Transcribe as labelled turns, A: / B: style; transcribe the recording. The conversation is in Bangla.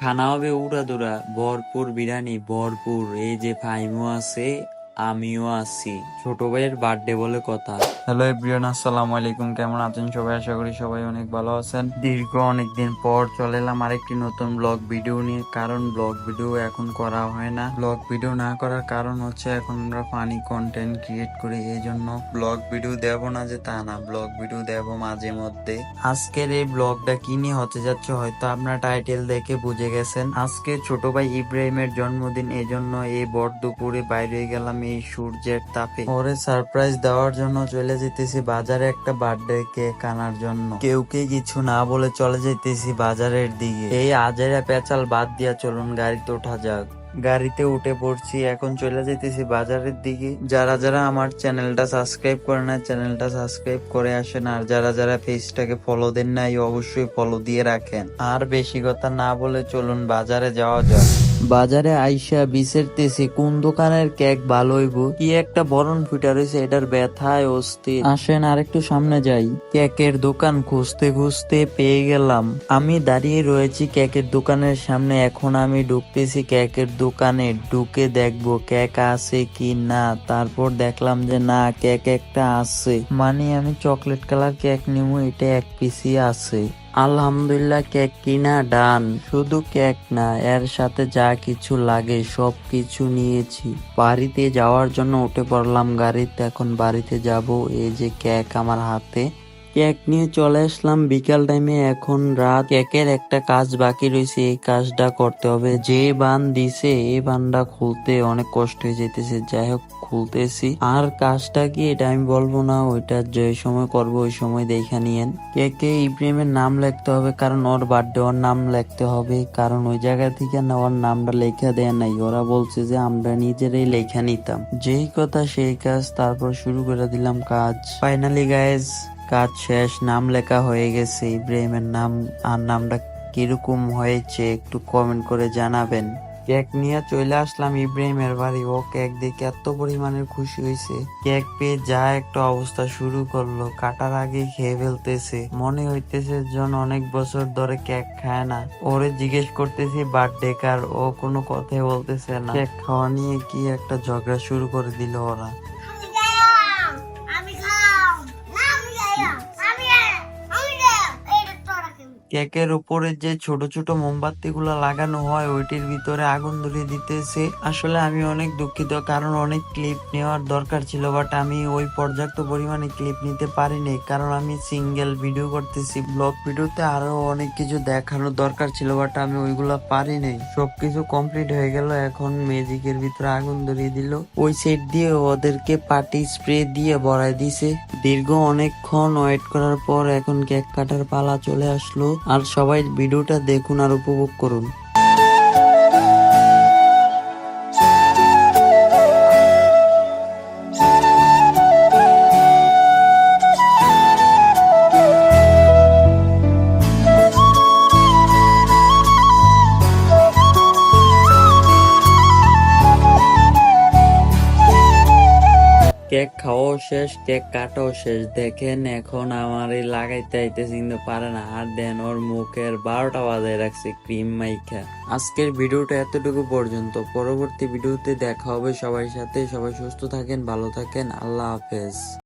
A: খানা হবে উড়াদুরা ভরপুর বিরিয়ানি ভরপুর। এই যে ফাইমো আছে আমিও আছি। ছোট ভাইয়ের বার্থডে বলে কথা। হ্যালো এভরিওয়ান আসসালামু আলাইকুম। কেমন আছেন সবাই? আশা করি সবাই অনেক ভালো আছেন। দীর্ঘ অনেকদিন পর চলে এলাম আরেকটি নতুন ব্লগ ভিডিও নিয়ে। কারণ ব্লগ ভিডিও এখন করা হয় না। ব্লগ ভিডিও না করার কারণ হচ্ছে এখন আমরা ফানি কন্টেন্ট ক্রিয়েট করি। এই জন্য ব্লগ ভিডিও দেব না যে তা না। ব্লগ ভিডিও দেব মাঝে মধ্যে। আজকের এই ব্লগটা কি নিয়ে হতে যাচ্ছে হয়তো আপনার টাইটেল দেখে বুঝে গেছেন। আজকে ছোট ভাই ইব্রাহিমের জন্মদিন এই জন্য এই বর দুপুরে বাইরে গেলাম। এই সূর্যের তাপে। ওরে সারপ্রাইজ দেওয়ার জন্য চলে যেতেছি বাজারে একটা বার্থডে কেক আনার জন্য। কেউ কে কিছু না বলে চলে যেতেছি বাজারের দিকে। এই আজেরা পেঁচাল বাদ দিয়া চলুন গাড়িতে ওঠা যাক। গাড়িতে উঠে পড়ছি, এখন চলে যেতেছি বাজারের দিকে। যারা যারা আমার চ্যানেলটা সাবস্ক্রাইব করে না চ্যানেলটা সাবস্ক্রাইব করে আসেন। আর যারা যারা পেজটাকে ফলো দেন নাই, অবশ্যই ফলো দিয়ে রাখেন। আর বেশি কথা না বলে চলুন বাজারে যাওয়া যাক। বাজারে আইসা বিচেরতেছি কোন দোকানের কেক ভালো হইব? কি একটা বরণ ফুটা রয়েছে এটার ব্যথায় অস্থির। আসেন আর একটু সামনে যাই। কেকের দোকান খুঁজতে খুঁজতে পেয়ে গেলাম। আমি দাঁড়িয়ে রয়েছি কেকের দোকানের সামনে, এখন আমি ঢুকতেছি কেকের দোকানে। ঢুকে দেখব কেক আছে কি না। তারপর দেখলাম যে না, কেক একটা আছে। মানে আমি চকলেট কালার কেক নিবো এটা এক পিসি আছে। আলহামদুলিল্লাহ, কেক কিনা ডান। শুধু কেক না, এর সাথে যা কিছু লাগে, সব কিছু নিয়েছি। বাড়িতে যাওয়ার জন্য উঠে পড়লাম গাড়িতে, এখন বাড়িতে যাব। এই যে কেক আমার হাতে কেক নিয়ে চলে আসলাম। বিকাল টাইমে এখন রাত। কেকের একটা কাজ বাকি রয়েছে। এই কাজটা করতে হবে। যে বান দিছে, এই বানটা খুলতে অনেক কষ্ট হয়ে যেতেছে যাই হোক, খুলতেছি। আর কাজটা কি এটা আমি বলব না। ওইটা যে সময় করব, ওই সময় দেখা নিয়েন। কেকে ইব্রাহিমের নাম লিখতে হবে, কারণ ওর বার্থডে ওর নাম লিখতে হবে। কারণ ওই জায়গা থেকে না ওর নামটা লেখা দেয় নাই। ওরা বলছে যে আমরা নিজেরাই লেখা নিতাম। যেই কথা সেই কাজ, তারপর শুরু করে দিলাম কাজ। ফাইনালি গাইজ কাজ শেষ, নাম লেখা হয়ে গেছে, ইব্রাহিমের নাম, আর নামটা কীরকম হয়েছে একটু কমেন্ট করে জানাবেন। কেক নিয়ে চলে আসলাম ইব্রাহিমের বাড়ি। ও কেক দেখে এত পরিমাণের খুশি হয়েছে। কেক পেয়ে যা একটা অবস্থা শুরু করল, কাটার আগে খেয়ে ফেলতেছে। মনে হইতেছে জন অনেক বছর ধরে কেক খায় না। ওরে জিজ্ঞেস করতেছি বার্থডে কার ও কোনো কথাই বলতেছে না। কেক খাওয়া নিয়ে কি একটা ঝগড়া শুরু করে দিল ওরা। কেকের উপরে যে ছোট ছোট মোমবাতি গুলা লাগানো হয়, ওইটির ভিতরে আগুন ধরিয়ে দিতেছে। আসলে আমি অনেক দুঃখিত, কারণ অনেক ক্লিপ নেওয়ার দরকার ছিল বাট আমি ওই পর্যাপ্ত পরিমাণে ক্লিপ নিতে পারিনি, কারণ আমি সিঙ্গেল ভিডিও করতেছি। ব্লগ ভিডিওতে আরও অনেক কিছু দেখানোর দরকার ছিল বাট আমি ওইগুলা পারিনি। সবকিছু কমপ্লিট হয়ে গেল, এখন ম্যাজিকের ভিতরে আগুন ধরিয়ে দিল। ওই সেট দিয়ে ওদেরকে পার্টি স্প্রে দিয়ে ভরাই দিছে। দীর্ঘ অনেকক্ষণ ওয়েট করার পর এখন কেক কাটার পালা চলে আসলো। আর সবাই ভিডিওটা দেখুন আর উপভোগ করুন। কেক খাওয়াও শেষ, কেক কাটাও শেষ। দেখেন এখন আমার এই লাগাইতে আইতে চিনতে পারে না। আর দেন ওর মুখের বারোটা বাজায় রাখছে ক্রিম মাইখা। আজকের ভিডিওটা এতটুকু পর্যন্ত। পরবর্তী ভিডিওতে দেখা হবে সবার সাথে। সবাই সুস্থ থাকেন, ভালো থাকেন। আল্লাহ হাফেজ।